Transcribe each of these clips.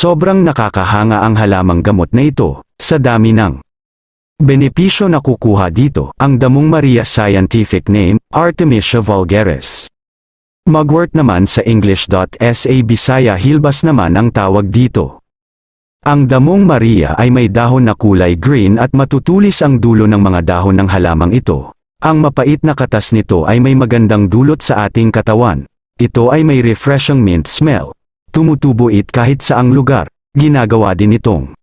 Sobrang nakakahanga ang halamang gamot na ito, sa dami ng benepisyo na kukuha dito, ang damong Maria scientific name, Artemisia vulgaris. Mugwort naman sa English.sa Bisaya Hilbas naman ang tawag dito. Ang damong Maria ay may dahon na kulay green at matutulis ang dulo ng mga dahon ng halamang ito. Ang mapait na katas nito ay may magandang dulot sa ating katawan. Ito ay may refreshing mint smell. Tumutubo it kahit saang lugar. Ginagawa din itong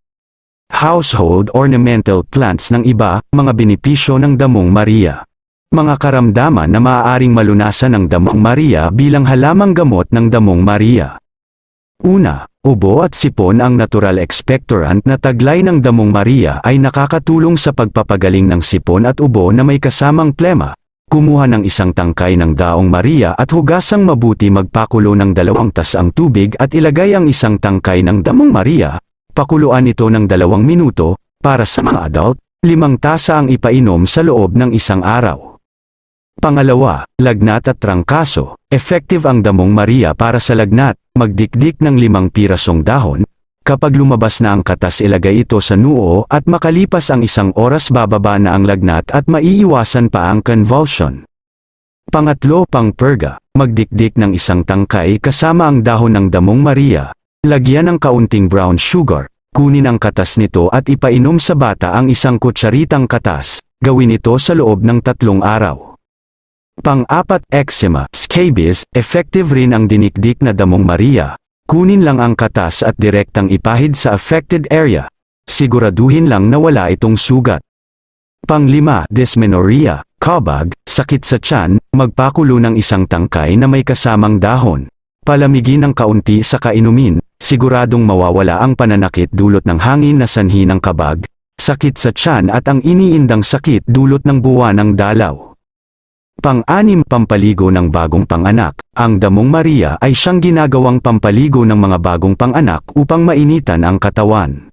household ornamental plants ng iba, mga benepisyo ng damong Maria. Mga karamdaman na maaaring malunasan ng damong Maria bilang halamang gamot ng damong Maria. Una, ubo at sipon ang natural expectorant na taglay ng damong Maria ay nakakatulong sa pagpapagaling ng sipon at ubo na may kasamang plema. Kumuha ng isang tangkay ng daong Maria at hugasang mabuti magpakulo ng dalawang tasang tubig at ilagay ang isang tangkay ng damong Maria. Pakuluan ito ng dalawang minuto, para sa mga adult, limang tasa ang ipainom sa loob ng isang araw. Pangalawa, lagnat at trangkaso. Effective ang damong Maria para sa lagnat, magdikdik ng limang pirasong dahon. Kapag lumabas na ang katas ilagay ito sa noo at makalipas ang isang oras bababa na ang lagnat at maiiwasan pa ang convulsion. Pangatlo pang perga, magdikdik ng isang tangkay kasama ang dahon ng damong Maria. Lagyan ng kaunting brown sugar, kunin ang katas nito at ipainom sa bata ang isang kutsaritang katas. Gawin ito sa loob ng tatlong araw. Pang-apat, eczema, scabies, effective rin ang dinikdik na damong Maria. Kunin lang ang katas at direktang ipahid sa affected area. Siguraduhin lang na wala itong sugat. Panglima, dysmenorrhea, kabag, sakit sa tiyan, magpakulo ng isang tangkay na may kasamang dahon. Palamigin ng kaunti sa kainumin, siguradong mawawala ang pananakit dulot ng hangin na sanhi ng kabag, sakit sa tiyan at ang iniindang sakit dulot ng buwan ng dalaw. Pang-anim pampaligo ng bagong panganak, ang damong Maria ay siyang ginagawang pampaligo ng mga bagong panganak upang mainitan ang katawan.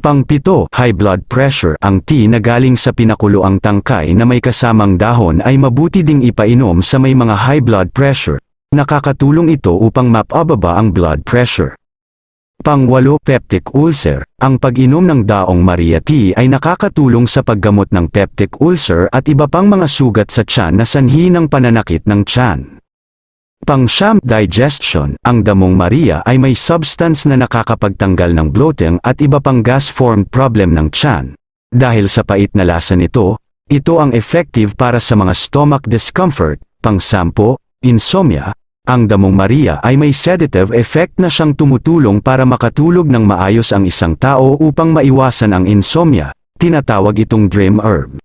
Pang-pito, high blood pressure, ang tea na galing sa pinakuloang tangkay na may kasamang dahon ay mabuti ding ipainom sa may mga high blood pressure. Nakakatulong ito upang mapababa ang blood pressure. Pangwalo peptic ulcer, ang pag-inom ng daong Maria tea ay nakakatulong sa paggamot ng peptic ulcer at iba pang mga sugat sa tiyan na sanhi ng pananakit ng tiyan. Pangsyam digestion, ang damong Maria ay may substance na nakakapagtanggal ng bloating at iba pang gas-formed problem ng tiyan. Dahil sa pait na lasa nito, ito ang effective para sa mga stomach discomfort, pangsampo, insomnia, ang damong Maria ay may sedative effect na siyang tumutulong para makatulog ng maayos ang isang tao upang maiwasan ang insomnia. Tinatawag itong dream herb.